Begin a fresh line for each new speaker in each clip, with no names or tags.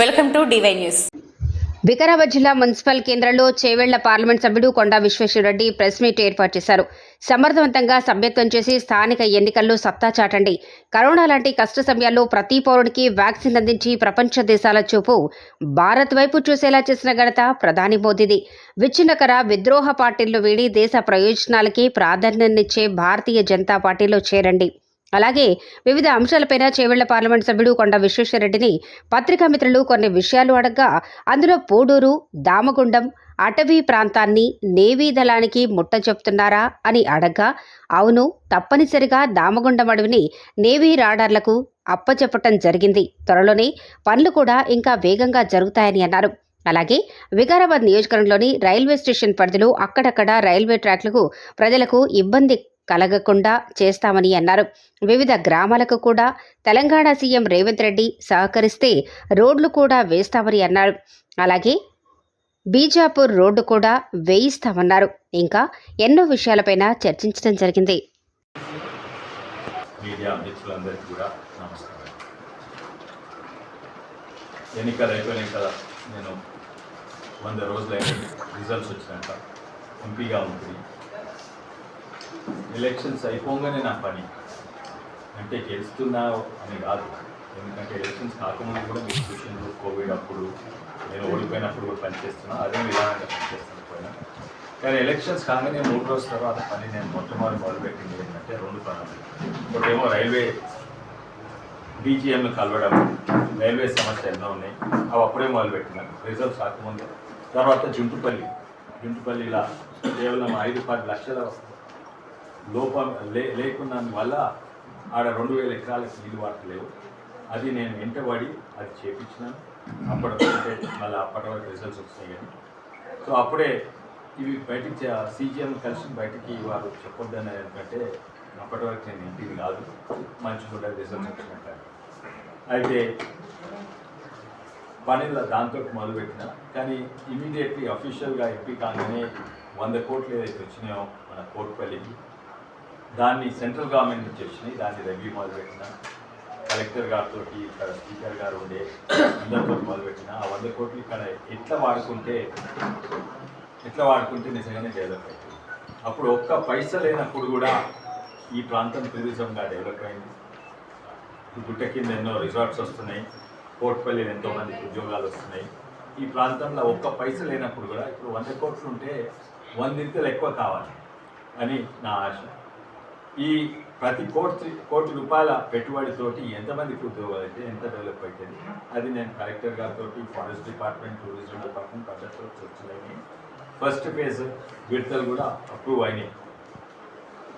Welcome to DY news.
Vikarabad జిల్లా municipal కేంద్రంలో Chevella parliament సభ్యుడు కొండా విశ్వేశ్వరరెడ్డి ప్రెస్ మీట్ ఏర్పాటు చేశారు. సమర్థవంతంగా సభ్యత్వం చేసి స్థానిక ఎన్నికల్లో సత్తా చాటండి. కరోనా లాంటి కష్ట సమయాల్లో ప్రతి పౌరుడికి వ్యాక్సిన్ అందించి ప్రపంచ దేశాల చూపు భారత్ వైపు చూసేలా చేసిన ఘనత ప్రధాని మోదీది. విచ్ఛిన్నకర విద్రోహ పార్టీలను వీడి దేశ ప్రయోజనాలకి ప్రాధాన్యతనిచ్చే భారతీయ జనతా పార్టీలో చేరండి. అలాగే వివిధ అంశాలపైన చేవెళ్ళ పార్లమెంట్ సభ్యుడు కొండ విశ్వేశ్వరరెడ్డిని పత్రికా మిత్రులు కొన్ని విషయాలు అడగ్గా అందులో పూడూరు దామగుండం అటవీ ప్రాంతాన్ని నేవీ దళానికి ముట్ట చెప్తున్నారా అని అడగ్గా అవును తప్పనిసరిగా దామగుండం అడవిని నేవీ రాడార్లకు అప్పచెప్పటం జరిగింది. త్వరలోనే పనులు కూడా ఇంకా వేగంగా జరుగుతాయని అన్నారు. అలాగే వికారాబాద్ నియోజకవర్గంలోని రైల్వే స్టేషన్ పరిధిలో అక్కడక్కడ రైల్వే ట్రాక్లకు ప్రజలకు ఇబ్బంది కలగకుండా చేస్తామని అన్నారు. వివిధ గ్రామాలకు కూడా తెలంగాణ సీఎం రేవంత్ రెడ్డి సహకరిస్తే రోడ్లు కూడా వేస్తామని అన్నారు. అలాగే బీజాపూర్ రోడ్డు కూడా వేయిస్తామన్నారు. ఇంకా ఎన్నో విషయాలపైన చర్చించడం జరిగింది.
ఎన్నికలు అయిపోయినాయి కదా నేను వంద రోజులైంది. రిజల్ట్స్ వచ్చినాక ఎంపీగా ఉంటుంది ఎలక్షన్స్ అయిపోగానే నా పని. అంటే గెలుస్తున్నా అని కాదు. ఎందుకంటే ఎలక్షన్స్ కాకముందు కూడా మీరు చూసిండ్రు కోవిడ్ అప్పుడు నేను ఓడిపోయినప్పుడు కూడా పనిచేస్తున్నా అదే విధానంగా పనిచేస్తాను పోయినా కానీ ఎలక్షన్స్ కాగానే మూడు రోజుల తర్వాత పని నేను మొట్టమొదటి మొదలుపెట్టింది ఏంటంటే రెండు పనులు. ఒకటేమో రైల్వే బీజీఎంను కలవడం రైల్వే సమస్య ఎన్నో ఉన్నాయి. అవి అప్పుడే మొదలుపెట్టినాను రిజర్వ్స్ కాకముందు. తర్వాత జుంటుపల్లి. జుంటుపల్లిలా కేవలం ఐదు పది లక్షల లోపం లే లేకున్నందువల్ల ఆడ రెండు వేల ఎకరాలకు నీళ్ళు వాడలేవు అది నేను వెంటబడి అది చేపించినాను. అప్పటి అంటే మళ్ళీ అప్పటి వరకు రిజల్ట్స్ వచ్చినాయి కానీ సో అప్పుడే ఇవి బయటికి సీజీఎం కలిసి బయటికి వారు చెప్పొద్దని ఎందుకంటే అప్పటి వరకు నేను ఇంటికి కాదు మంచి కూడా రిజల్ట్స్ వచ్చినట్టు అయితే పనిలో దాంతో మొదలుపెట్టిన. కానీ ఇమీడియట్లీ అఫీషియల్గా ఎంపీ కాగానే వంద కోట్లు ఏదైతే వచ్చినాయో మన కోర్టుపల్లికి దాన్ని సెంట్రల్ గవర్నమెంట్ నుంచి వచ్చినాయి. దాన్ని రెవ్యూ మొదలుపెట్టిన కలెక్టర్ గారితో ఇక్కడ స్పీకర్ గారు ఉండే అందరితో మొదలుపెట్టిన ఆ వంద కోట్లు ఇక్కడ ఎట్లా వాడుకుంటే ఎట్లా వాడుకుంటే నిజంగానే డెవలప్ అవుతుంది. అప్పుడు ఒక్క పైస లేనప్పుడు కూడా ఈ ప్రాంతం టూరిజంగా డెవలప్ అయింది. ఈ గుట్ట కింద ఎన్నో రిసార్ట్స్ వస్తున్నాయి. పోర్ట్పల్లిలో ఎంతోమంది ఉద్యోగాలు వస్తున్నాయి. ఈ ప్రాంతంలో ఒక్క పైస లేనప్పుడు కూడా ఇప్పుడు వంద కోట్లు ఉంటే వందింతలు ఎక్కువ కావాలి అని నా ఆశ. ఈ ప్రతి కోటి కోటి రూపాయల పెట్టుబడితోటి ఎంతమంది ఉద్యోగాలు అయితే ఎంత డెవలప్ అవుతుంది అది నేను కలెక్టర్ గారితో ఫారెస్ట్ డిపార్ట్మెంట్ టూరిజం డిపార్ట్మెంట్ అందరితో చర్చలైనవి ఫస్ట్ ఫేజ్ విడతలు కూడా అప్రూవ్ అయినాయి.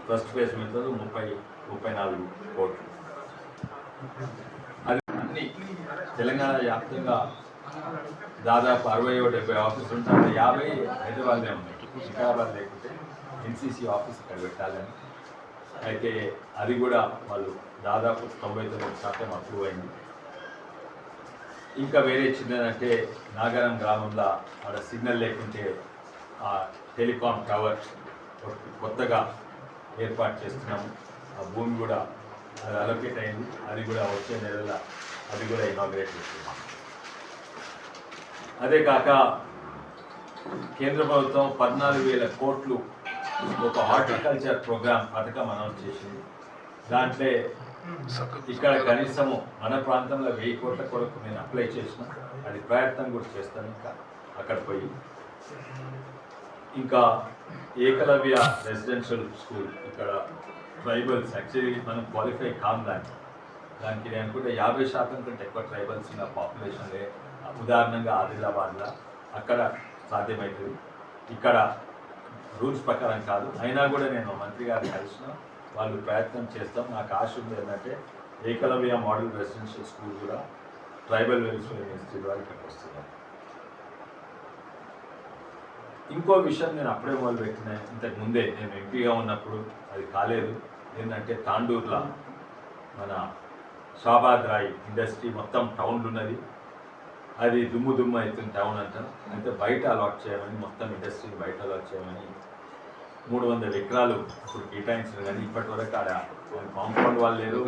ఫస్ట్ ఫేజ్ విడతలు ముప్పై ముప్పై నాలుగు కోట్లు. అది అన్ని తెలంగాణ వ్యాప్తంగా దాదాపు అరవై డెబ్బై ఆఫీసులు ఉంటే యాభై హైదరాబాద్లో ఉన్నాయి. వికారాబాద్ లేకుంటే ఎన్సీసీ ఆఫీస్ ఇక్కడ పెట్టాలని. అయితే అది కూడా వాళ్ళు దాదాపు తొంభై తొమ్మిది శాతం అప్రూవ్ అయింది. ఇంకా వేరే చిన్నదంటే నాగరం గ్రామంలో ఆడ సిగ్నల్ లేకుంటే ఆ టెలికాం టవర్ కొత్తగా ఏర్పాటు చేస్తున్నాము. ఆ భూమి కూడా అది అలొకేట్ అయింది. అది కూడా వచ్చే నెలలో అది కూడా ఇనాగ్రేట్ చేస్తున్నాం అదే కాక కేంద్ర ప్రభుత్వం పద్నాలుగు వేల కోట్లు ఒక హార్టికల్చర్ ప్రోగ్రామ్ పథకం అనౌన్స్ చేసింది. దాంట్లో ఇక్కడ కనీసము మన ప్రాంతంలో వెయ్యి కోట్ల కొరకు నేను అప్లై చేసిన అది ప్రయత్నం కూడా చేస్తాను ఇంకా అక్కడ పోయి. ఇంకా ఏకలవ్య రెసిడెన్షియల్ స్కూల్ ఇక్కడ ట్రైబల్స్ యాక్చువల్లీ మనం క్వాలిఫై కాం దానికి దానికి నేను అనుకుంటే యాభై శాతం కంటే ఎక్కువ ట్రైబల్స్ ఉన్న పాపులేషన్ ఉదాహరణంగా ఆదిలాబాద్లో. అక్కడ సాధ్యమవుతుంది ఇక్కడ రూల్స్ ప్రకారం కాదు. అయినా కూడా నేను మంత్రి గారిని కలిసిన వాళ్ళు ప్రయత్నం చేస్తాం. నాకు ఆశ ఉంది ఏంటంటే ఏకలవ్య మోడల్ రెసిడెన్షియల్ స్కూల్ కూడా ట్రైబల్ వెల్ఫేర్ మినిస్ట్రీ ద్వారా ఇక్కడికి వస్తున్నారు ఇంకో విషయం నేను అప్పుడే మొదలుపెట్టిన ఇంతకు ముందే నేను ఎంపీగా ఉన్నప్పుడు అది కాలేదు. ఏంటంటే తాండూర్లో మన షాబాద్ రాయ్ ఇండస్ట్రీ మొత్తం టౌన్లు ఉన్నది. అది దుమ్ము దుమ్ము అవుతుంది టౌన్ అంతా. అయితే బయట అలాట్ చేయమని మొత్తం ఇండస్ట్రీని బయట అలాట్ చేయమని మూడు వందల ఎకరాలు ఇప్పుడు కేటాయించిన కానీ ఇప్పటి వరకు ఆడ కాంపౌండ్ వాళ్ళు లేరు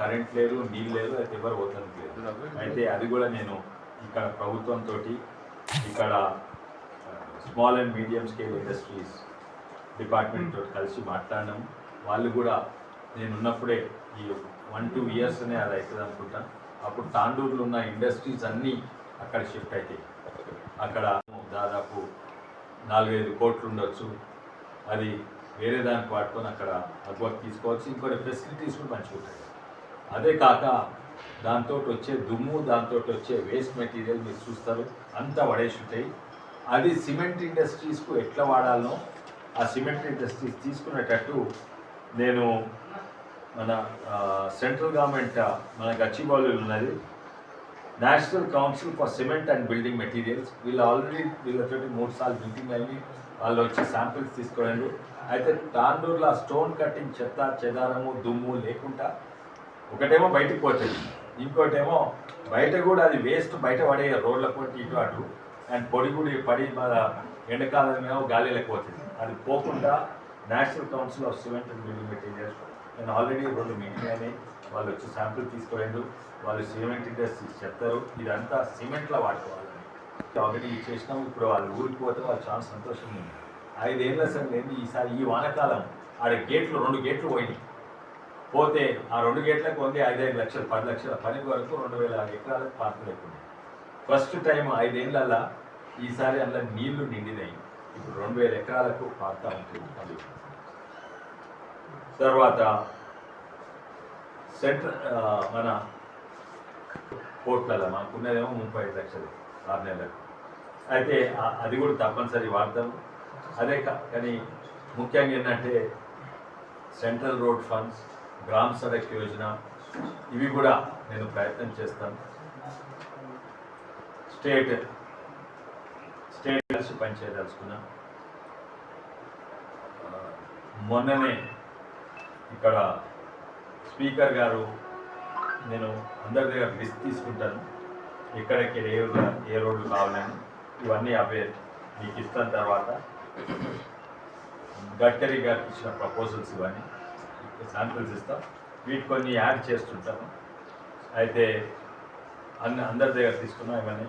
కరెంట్ లేరు నీళ్ళు లేరు అయితే ఎవరు లేదు అయితే అది కూడా నేను ఇక్కడ ప్రభుత్వంతో ఇక్కడ small and medium scale industries department తోటి కలిసి మాట్లాడినాము. వాళ్ళు కూడా నేను ఉన్నప్పుడే ఈ వన్ టూ ఇయర్స్నే అది అవుతుంది అనుకుంటా. అప్పుడు తాండూరులో ఉన్న ఇండస్ట్రీస్ అన్నీ అక్కడ షిఫ్ట్ అవుతాయి అక్కడ దాదాపు నాలుగైదు కోట్లు ఉండొచ్చు. అది వేరే దానికి వాడుకొని అక్కడ అగ్వకు తీసుకోవచ్చు. ఇంకొన్ని ఫెసిలిటీస్ కూడా మంచిగా ఉంటాయి. అదే కాక దాంతో వచ్చే దుమ్ము దాంతో వచ్చే వేస్ట్ మెటీరియల్ మీరు చూస్తారు. అంతా పడేసి ఉంటాయి. అది సిమెంట్ ఇండస్ట్రీస్కు ఎట్లా వాడాలనో ఆ సిమెంట్ ఇండస్ట్రీస్ తీసుకునేటట్టు నేను మన సెంట్రల్ గవర్నమెంట్ మన గచ్చిబౌలి ఉన్నది. National council for cement and building materials వీళ్ళు ఆల్రెడీ వీళ్ళతోటి మూడు సార్లు మీటింగ్ అయింది వాళ్ళు వచ్చి శాంపిల్స్ తీసుకోండి అయితే తాండూరులో స్టోన్ కట్టింగ్ చెత్త చెదారము దుమ్ము లేకుండా ఒకటేమో బయటికి పోతుంది. ఇంకోటేమో బయట కూడా అది వేస్ట్ బయట పడే రోడ్ల పోటీ ఇటు అటు అండ్ పొడి కూడా పడి మన గాలిలోకి పోతుంది. అది పోకుండా national council of cement and building materials నేను ఆల్రెడీ రెండు మీటింగ్ అయినాయి. వాళ్ళు వచ్చి శాంపుల్ తీసుకోలేదు వాళ్ళు సిమెంట్ ఇండస్ట్రీ చెప్తారు ఇదంతా సిమెంట్లో వాడుకోవాలని ఆల్రెడీ చేసినాం ఇప్పుడు వాళ్ళు ఊరికి పోతే వాళ్ళు చాలా సంతోషంగా ఉంది ఐదేళ్ళ సార్ లేదు ఈసారి ఈ వానకాలం ఆడ గేట్లు రెండు గేట్లు పోయినాయి. పోతే ఆ రెండు గేట్లకు ఉంది ఐదైదు లక్షలు పది లక్షల పని వరకు రెండు వేల ఎకరాలకు పాత్ర లేకుండా ఫస్ట్ టైం ఐదేళ్ళలో ఈసారి అందులో నీళ్ళు నిండినాయి. ఇప్పుడు రెండు వేల ఎకరాలకు పాత ఉంటుంది. తర్వాత సెంట్రల్ మన కోట్లలో మాకున్నదేమో ముప్పై ఐదు లక్షలు ఆరు నెలలకు. అయితే అది కూడా తప్పనిసరి వాడతాము అదే కా- కానీ ముఖ్యంగా ఏంటంటే central road funds Gram Sadak Yojana ఇవి కూడా నేను ప్రయత్నం చేస్తాను. స్టేట్ స్టేట్ కలిసి పనిచేయదలుచుకున్నా మొన్ననే ఇక్కడ స్పీకర్ గారు నేను అందరి దగ్గర లిస్ట్ తీసుకుంటాను. ఎక్కడెక్కడ ఏ ఏ రోడ్లు కావాలని ఇవన్నీ అవే మీకు ఇస్తాను తర్వాత. గడ్కరీ గారికి ఇచ్చిన ప్రపోజల్స్ ఇవన్నీ శాంపిల్స్ ఇస్తాం. వీటి కొన్ని యాడ్ చేస్తుంటాను. అయితే అన్ని అందరి దగ్గర తీసుకున్నాం ఇవన్నీ.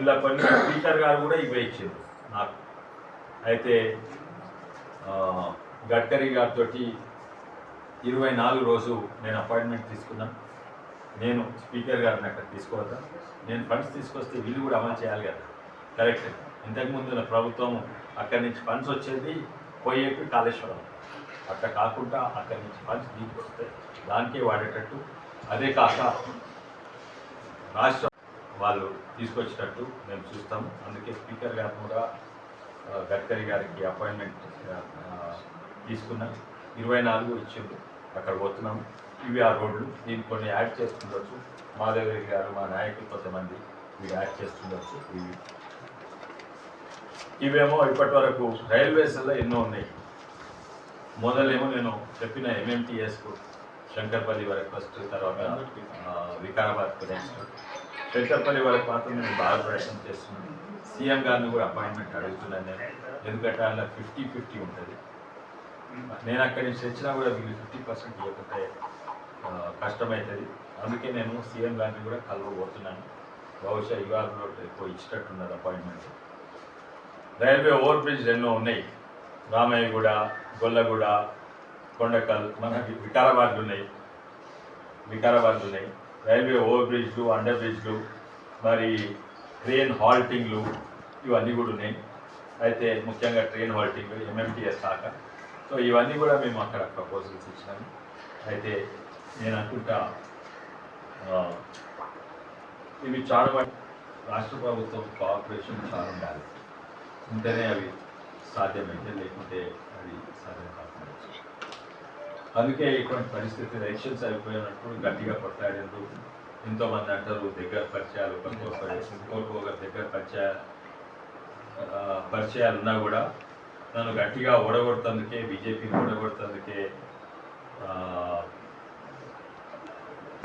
ఇలా కొన్ని స్పీకర్ గారు కూడా ఇవే ఇచ్చింది నాకు. అయితే గడ్కరీ గారితో ఇరవై నాలుగు రోజు నేను అపాయింట్మెంట్ తీసుకున్నాను. నేను స్పీకర్ గారిని అక్కడ తీసుకోవద్దా. నేను ఫండ్స్ తీసుకొస్తే వీళ్ళు కూడా అమలు చేయాలి కదా. కరెక్ట్. ఇంతకుముందు ప్రభుత్వం అక్కడి నుంచి ఫండ్స్ వచ్చేది పోయేట్టు కాళేశ్వరం. అట్లా కాకుండా అక్కడి నుంచి ఫండ్స్ దీనికి వస్తే దానికే వాడేటట్టు. అదే కాక రాష్ట్ర వాళ్ళు తీసుకొచ్చేటట్టు మేము చూస్తాము. అందుకే స్పీకర్ గారు కూడా గడ్కరీ గారికి అపాయింట్మెంట్ తీసుకున్నాం ఇరవై నాలుగు ఇచ్చిండు అక్కడ పోతున్నాం. ఇవి ఆ రోడ్లు. దీన్ని కొన్ని యాడ్ చేస్తుండొచ్చు. మాధవరెడ్డి గారు మా నాయకులు కొంతమంది ఇవి యాడ్ చేస్తుండొచ్చు. ఇవి. ఇవేమో ఇప్పటి వరకు రైల్వేస్లో ఎన్నో ఉన్నాయి. మొదలేమో నేను చెప్పిన ఎంఎంటీఎస్కు శంకర్పల్లి వరకు ఫస్ట్ తర్వాత వికారాబాద్ నెక్స్ట్ శంకర్పల్లి వరకు మాత్రం నేను బాగా ప్రయత్నం చేస్తున్నాను. సీఎం గారిని కూడా అపాయింట్మెంట్ అడుగుతున్నాను నేను. ఎందుకంటే అందులో ఫిఫ్టీ ఫిఫ్టీ ఉంటుంది. నేను అక్కడి నుంచి తెచ్చినా కూడా వీళ్ళు ఫిఫ్టీ పర్సెంట్ ఇవ్వకపోతే కష్టమవుతుంది అందుకే నేను సీఎం గారిని కూడా కలవబోతున్నాను. బహుశా ఇవాళ కూడా ఎక్కువ ఇచ్చినట్టున్నారు అపాయింట్మెంట్ రైల్వే ఓవర్ బ్రిడ్జ్ ఎన్నో ఉన్నాయి. రామయ్యగూడ గొల్లగూడ కొండకల్ మన వికారాబాద్లు ఉన్నాయి. వికారాబాద్లు ఉన్నాయి. రైల్వే ఓవర్ బ్రిడ్జ్లు అండర్ బ్రిడ్జ్లు మరి ట్రైన్ హాల్టింగ్లు ఇవన్నీ కూడా ఉన్నాయి. అయితే ముఖ్యంగా ట్రైన్ హాల్టింగ్ ఎంఎంటీఎస్ శాఖ. సో ఇవన్నీ కూడా మేము అక్కడ ప్రపోజల్స్ ఇచ్చినాము అయితే నేను అనుకుంటా ఇవి చాలా రాష్ట్ర ప్రభుత్వం కోఆపరేషన్ చాలా ఉండాలి. ఉంటేనే అవి సాధ్యమైతే లేకుంటే అది సాధ్యం కాకుండా అందుకే ఇటువంటి పరిస్థితి ఎలక్షన్స్ అయిపోయినప్పుడు గట్టిగా కొట్లాడేందు ఎంతోమంది అంటారు దగ్గర పరిచయాలు ఇంకోటి ఒక దగ్గర పరిచయ పరిచయాలు ఉన్నా కూడా నన్ను గట్టిగా ఓడగొడుతందుకే బీజేపీని ఓడగొడుతందుకే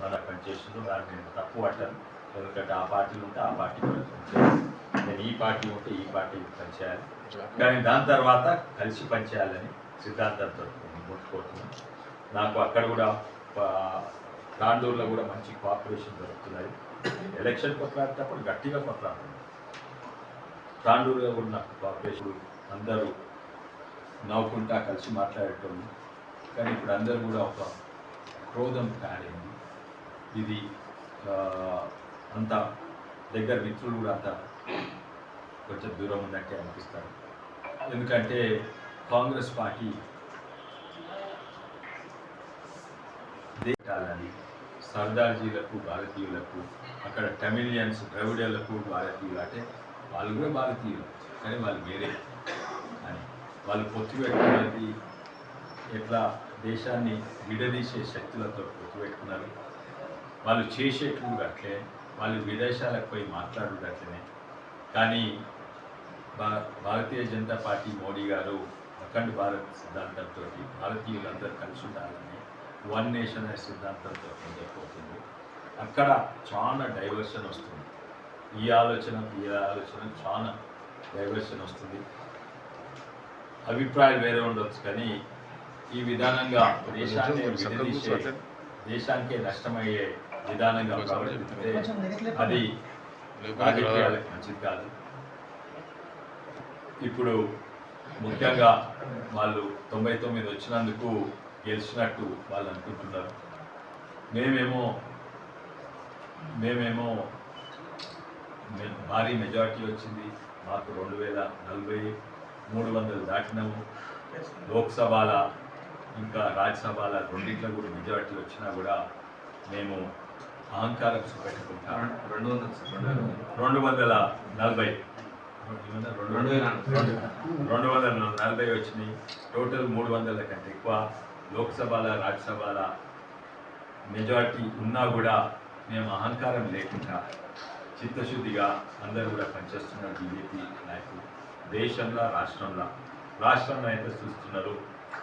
మన పనిచేస్తుందో దాన్ని నేను తప్పు పట్టాను. ఎందుకంటే ఆ పార్టీలు ఉంటే ఆ పార్టీ నేను ఈ పార్టీ ఉంటే ఈ పార్టీ పనిచేయాలి. కానీ దాని తర్వాత కలిసి పనిచేయాలని సిద్ధాంతంతో నేను ముందుకోతున్నాను నాకు అక్కడ కూడా ఆ, తాండూరులో కూడా మంచి కోఆపరేషన్ దొరుకుతున్నది. ఎలక్షన్ కొట్లాడేటప్పుడు గట్టిగా కొట్లాడుతుంది కూడా ఉన్న కోఆపరేషన్ అందరూ నవ్వుకుంటా కలిసి మాట్లాడటం. కానీ ఇప్పుడు అందరూ కూడా ఒక క్రోధం కాడింది ఇది అంత దగ్గర మిత్రులు కూడా అంత కొంచెం దూరం ఉన్నట్టే అనిపిస్తారు. ఎందుకంటే కాంగ్రెస్ పార్టీ దేశాలని సర్దార్జీలకు భారతీయులకు అక్కడ టమిలియన్స్ ద్రవిడలకు భారతీయులు అంటే వాళ్ళు కూడా భారతీయులు కానీ వాళ్ళు వేరే. వాళ్ళు పొత్తుపెట్టుకున్నది ఎట్లా? దేశాన్ని విడదీసే శక్తులతో పొత్తుపెట్టుకున్నారు వాళ్ళు చేసేట్లు అట్లే వాళ్ళు విదేశాలకు పోయి మాట్లాడు అట్లనే. కానీ భా భారతీయ జనతా పార్టీ మోడీ గారు అఖండ్ భారత్ సిద్ధాంతంతో భారతీయులందరూ కలిసి ఉండాలని వన్ నేషన్ అనే సిద్ధాంతంతో ముందుకుపోతుంది అక్కడ చాలా డైవర్షన్ వస్తుంది. ఈ ఆలోచన ఈ ఆలోచన చాలా డైవర్షన్ వస్తుంది. అభిప్రాయాలు వేరే ఉండొచ్చు కానీ ఈ విధానంగా దేశాన్ని విడదీసే దేశానికే నష్టమయ్యే విధానంగా ప్రవర్తిస్తే అది రాజకీయాలకు మంచిది కాదు. ఇప్పుడు ముఖ్యంగా వాళ్ళు తొంభై తొమ్మిది వచ్చినందుకు గెలిచినట్టు వాళ్ళు అనుకుంటున్నారు. మేమేమో మేమేమో భారీ మెజారిటీ వచ్చింది. మాకు రెండు వేల నలభై మూడు వందలు దాటినాము. లోక్సభల ఇంకా రాజ్యసభల రెండింటిలో కూడా మెజారిటీ వచ్చినా కూడా మేము అహంకారం చూపెట్టుకుంటా
రెండు వందలు
రెండు వందల నలభై. రెండు వందల నలభై. వచ్చినాయి. టోటల్ మూడు వందల కంటే ఎక్కువ లోక్సభల రాజ్యసభల మెజారిటీ ఉన్నా కూడా మేము అహంకారం లేకుండా చిత్తశుద్ధిగా అందరూ కూడా పనిచేస్తున్నారు బీజేపీ నాయకులు. దేశంలో రాష్ట్రంలో. రాష్ట్రంలో ఎంత చూస్తున్నారు?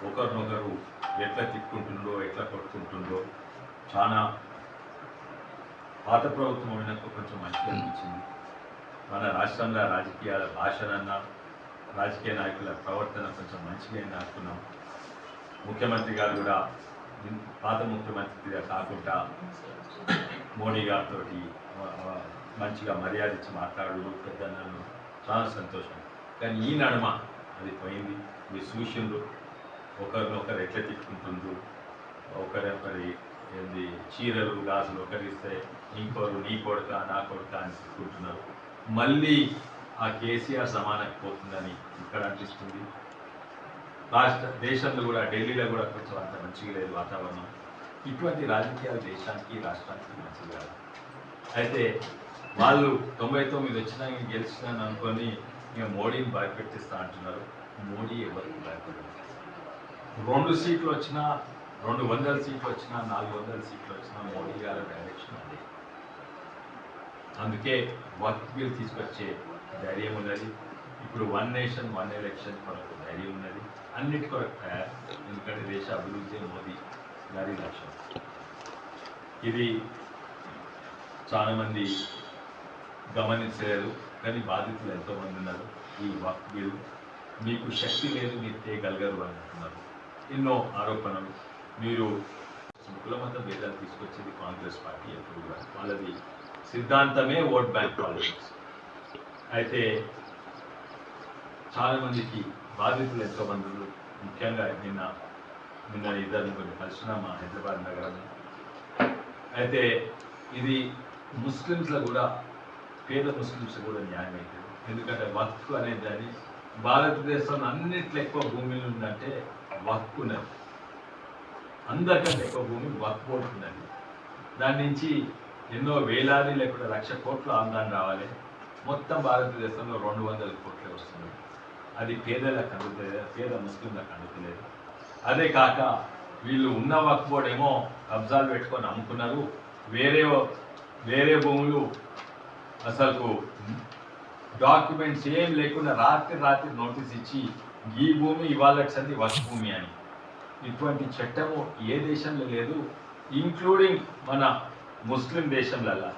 ఒకరినొకరు ఎట్లా తిట్టుకుంటుండ్రో ఎట్లా కొట్టుకుంటుందో చాలా పాత ప్రభుత్వం అయినాక కొంచెం మంచిగా అనిపించింది. మన రాష్ట్రంలో రాజకీయాల భాషలన్నా రాజకీయ నాయకుల ప్రవర్తన కొంచెం మంచిగా అయింది అనుకున్నాం. ముఖ్యమంత్రి గారు కూడా పాత ముఖ్యమంత్రిగా కాకుండా మోడీ గారితో మంచిగా మర్యాద ఇచ్చి మాట్లాడు పెద్దన్నను. చాలా సంతోషం. కానీ ఈ నడుమ అది పోయింది. మీరు చూసిండ్రు. ఒకరినొకరు ఎట్లా తిట్టుకుంటుండ్రు ఒకరొకరి ఏంది? చీరలు గాజులు ఒకరిస్తే ఇంకోరు నీ కొడుక నా కొడుక అని తిట్టుకుంటున్నారు మళ్ళీ ఆ కేసీఆర్ సమానకు పోతుందని ఇక్కడ అనిపిస్తుంది. రాష్ట్ర దేశంలో కూడా ఢిల్లీలో కూడా కొంచెం అంత మంచిగా లేదు వాతావరణం. ఇటువంటి రాజకీయాలు దేశానికి రాష్ట్రానికి మంచిది కాదు. అయితే వాళ్ళు తొంభై తొమ్మిది వచ్చినా ఇంక గెలిచినాను అనుకొని ఇక మోడీని భయపెట్టిస్తా అంటున్నారు. మోడీ ఎవరికి భయపడదు రెండు సీట్లు వచ్చినా రెండు వందల సీట్లు వచ్చినా నాలుగు వందల సీట్లు వచ్చినా మోడీ గారి డైరెక్షన్ అదే అందుకే వర్క్ బిల్ తీసుకొచ్చే ధైర్యం ఉన్నది. ఇప్పుడు వన్ నేషన్ వన్ ఎలక్షన్ కొరకు ధైర్యం ఉన్నది. అన్నిటి కొరకు తయారు. ఎందుకంటే దేశ అభివృద్ధి మోదీ గారి లక్ష్యం. ఇది చాలామంది గమనించలేదు. కానీ బాధితులు ఎంతోమంది ఉన్నారు. ఈ వర్క్ మీకు శక్తి లేదు మీరు చేయగలగరు అని అంటున్నారు. ఎన్నో ఆరోపణలు. మీరు కులమత భేదాలు తీసుకొచ్చేది కాంగ్రెస్ పార్టీ ఎప్పుడు కూడా వాళ్ళది సిద్ధాంతమే ఓట్ బ్యాంక్ పాలిటిక్స్. అయితే చాలామందికి బాధితులు ఎంతో మంది ముఖ్యంగా నిన్న నిన్న ఇద్దరు కొన్ని కలిసిన మా హైదరాబాద్ నగరంలో. అయితే ఇది ముస్లిమ్స్లో కూడా పేద ముస్లిమ్స్ కూడా న్యాయం అవుతుంది ఎందుకంటే వక్ఫ్ అనే దాన్ని భారతదేశంలో అన్నిట్లో ఎక్కువ భూమిలో ఉందంటే వక్ఫ్ ఉన్నది. అందరికంటే ఎక్కువ భూమి వక్ఫ్ బోర్డు ఉన్నది. దాని నుంచి ఎన్నో వేలాది లేకుండా లక్ష కోట్ల ఆదాయం రావాలి. మొత్తం భారతదేశంలో రెండు వందల కోట్లే వస్తుంది అది పేదలకు అందుతలేదు పేద ముస్లింలకు అందుతలేదు. అదే కాక వీళ్ళు ఉన్న వక్ఫ్ బోర్డు ఏమో కబ్జాలు పెట్టుకొని అమ్ముకున్నారు. వేరే వేరే భూములు అసలు డాక్యుమెంట్స్ ఏం లేకుండా రాత్రి రాత్రి నోటీస్ ఇచ్చి ఈ భూమి ఇవాళ సంది వర్క్ భూమి అని. ఇటువంటి చట్టము ఏ దేశంలో లేదు ఇంక్లూడింగ్ మన ముస్లిం దేశంలలో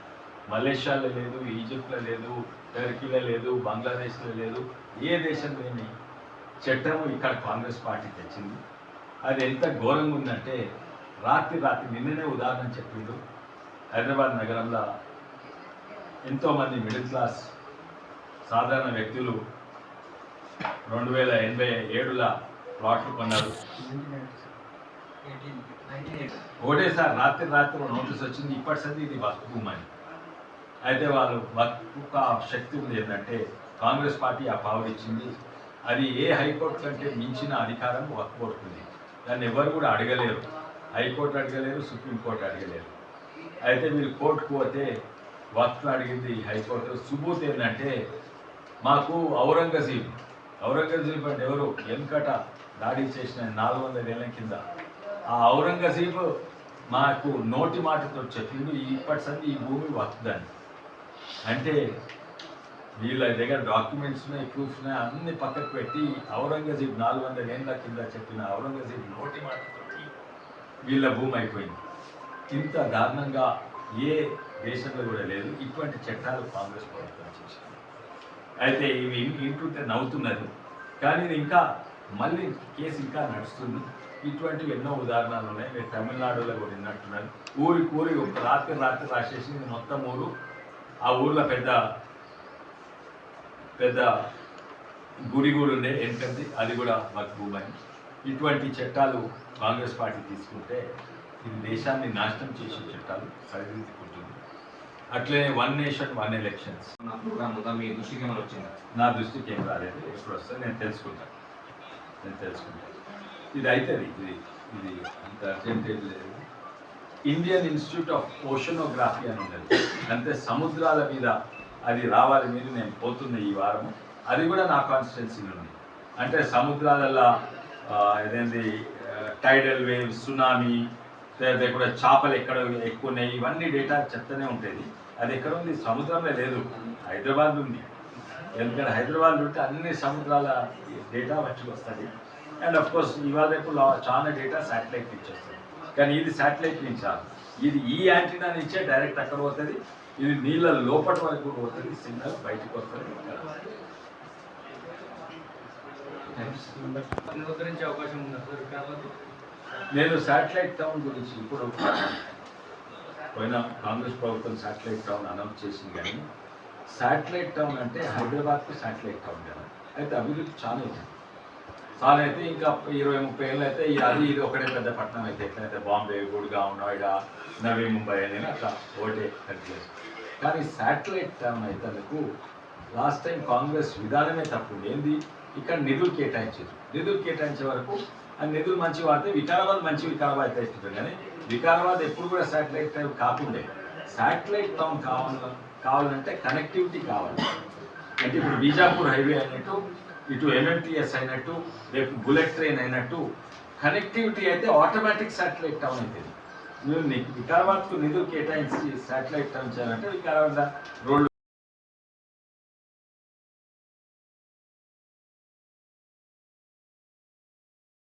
మలేషియాలో లేదు ఈజిప్ట్లో లేదు టర్కీలో లేదు బంగ్లాదేశ్లో లేదు ఏ దేశంలోని చట్టము ఇక్కడ కాంగ్రెస్ పార్టీ తెచ్చింది. అది ఎంత ఘోరంగా ఉందంటే రాత్రి రాత్రి నిన్ననే ఉదాహరణ చెప్పిండు. హైదరాబాద్ నగరంలో ఎంతోమంది మిడిల్ క్లాస్ సాధారణ వ్యక్తులు రెండు వేల ఎనభై ఏడుల ప్లాట్లు కొన్నారు. ఒకటేసారి రాత్రి రాత్రి నోటీస్ వచ్చింది ఇప్పటి సంది ఇది వక్ఫ్ అయితే వాళ్ళు వక్ఫ్ శక్తి ఉంది ఏంటంటే కాంగ్రెస్ పార్టీ ఆ పవర్ ఇచ్చింది. అది ఏ హైకోర్టు కంటే మించిన అధికారం వక్ఫ్ బోర్డుకు దాన్ని ఎవరు కూడా అడగలేరు. High court అడగలేరు supreme court అడగలేరు. అయితే మీరు కోర్టుకు పోతే వక్ఫ్ అడిగింది హైకోర్టు. సుబూత్ ఏంటంటే మాకు ఔరంగజీబ్ ఔరంగజీబ్ అంటే ఎవరు? వెనుకట దాడి చేసిన నాలుగు వందల ఏళ్ళ కింద. ఆ ఔరంగజీబ్ మాకు నోటి మాటతో చెప్పిండు ఇప్పటి సంది ఈ భూమి వస్తుందని అంటే వీళ్ళ దగ్గర డాక్యుమెంట్స్ ఉన్నాయి ప్రూఫ్స్ ఉన్నాయి అన్ని పక్కకు పెట్టి ఔరంగజీబ్ నాలుగు వందల ఏళ్ళ కింద చెప్పిన ఔరంగజీబ్ నోటి మాటతో వీళ్ళ భూమి అయిపోయింది. ఇంత దారుణంగా ఏ దేశంలో కూడా లేదు. ఇటువంటి చట్టాలు కాంగ్రెస్ ప్రభుత్వం చేసింది. అయితే ఇవి వింటుంటే నవ్వుతున్నది కానీ ఇంకా మళ్ళీ కేసు ఇంకా నడుస్తుంది. ఇటువంటివి ఎన్నో ఉదాహరణలు ఉన్నాయి. మీరు తమిళనాడులో కూడా విన్నట్టున్నారు. ఊరి ఊరి ఒక రాత్రి రాత్రి రాసేసి మొత్తం ఊరు ఆ ఊర్లో పెద్ద పెద్ద గుడి కూడా ఉండే ఏంటంటే అది కూడా మాకు భూమని ఇటువంటి చట్టాలు కాంగ్రెస్ పార్టీ తీసుకుంటే ఇది దేశాన్ని నాశనం చేసే చట్టాలు సరిదిద్దుకుంటుంది. అట్లనే వన్ నేషన్ వన్ ఎలక్షన్స్
మీ దృష్టికి ఏమైనా వచ్చిందా?
నా దృష్టికి ఏం రాలేదు ఎప్పుడు వస్తే నేను తెలుసుకుంటాను నేను తెలుసుకుంటాను ఇది అవుతుంది ఇది ఇది అంత అర్జెంట్ లేదు. ఇండియన్ ఇన్స్టిట్యూట్ ఆఫ్ ఓషనోగ్రఫీ అని ఉన్నది అంటే సముద్రాల మీద అది రావాలి మీరు నేను పోతున్న ఈ వారం. అది కూడా నా కాన్స్టిట్యున్సీలో ఉంది. అంటే సముద్రాలలో ఇదేంటి టైడల్ వేవ్ సునామీ ఇక్కడ చేపలు ఎక్కడ ఎక్కువ ఉన్నాయి. ఇవన్నీ డేటా చెప్తూనే ఉంటుంది. అది ఎక్కడ ఉంది? సముద్రంలో లేదు. హైదరాబాద్ ఉంది. ఎందుకంటే హైదరాబాద్ ఉంటే అన్ని సముద్రాల డేటా వచ్చి వస్తుంది. అండ్ అఫ్ కోర్స్ ఇవాళ రేపు లా- చాలా డేటా శాటిలైట్ నుంచి వస్తుంది. కానీ ఇది శాటిలైట్ నుంచి ఇది ఈ యాంటీనా నుంచే డైరెక్ట్ అక్కడ పోతుంది. ఇది నీళ్ళ లోపటి వరకు కూడా పోతుంది. సిగ్నల్ బయటకు వస్తుంది.
అవకాశం ఉందా
నేను శాటిలైట్ టౌన్ గురించి ఇప్పుడు పోయిన కాంగ్రెస్ ప్రభుత్వం శాటిలైట్ టౌన్ అనౌన్స్ చేసింది కానీ శాటిలైట్ టౌన్ అంటే హైదరాబాద్కు శాటిలైట్ టౌన్ కదా. అయితే అభివృద్ధి చాలా ఉంది. చాలా అయితే ఇంకా ఇరవై ముప్పై ఏళ్ళు అయితే అది ఇది ఒకటే పెద్ద పట్టణం అయితే. ఎట్లయితే బాంబే గుడ్గావ్ నోయిడా నవీ ముంబై అనేది అట్లా ఒకటే కంట్రీ కానీ శాటిలైట్ టౌన్ అయితే అందుకు లాస్ట్ టైం కాంగ్రెస్ విధానమే తప్పు ఏంది? ఇక్కడ నిధులు కేటాయించారు. నిధులు కేటాయించే వరకు ఆ నిధులు మంచి వాడితే వికారాబాద్ మంచి వికారాబాద్ అయితే కానీ వికారాబాద్ ఎప్పుడు కూడా శాటిలైట్ టైం కాకుండే. శాటిలైట్ టౌన్ కావాల కావాలంటే కనెక్టివిటీ కావాలి. అంటే ఇప్పుడు బీజాపూర్ హైవే అయినట్టు ఇటు ఎంఎంటీఎస్ అయినట్టు రేపు బుల్లెట్ ట్రైన్ అయినట్టు కనెక్టివిటీ అయితే ఆటోమేటిక్ శాటిలైట్ టౌన్ అవుతుంది మీరు వికారాబాద్కు నిధులు కేటాయించి శాటిలైట్ టౌన్ చేయాలంటే వికారాబాద్ రోడ్లు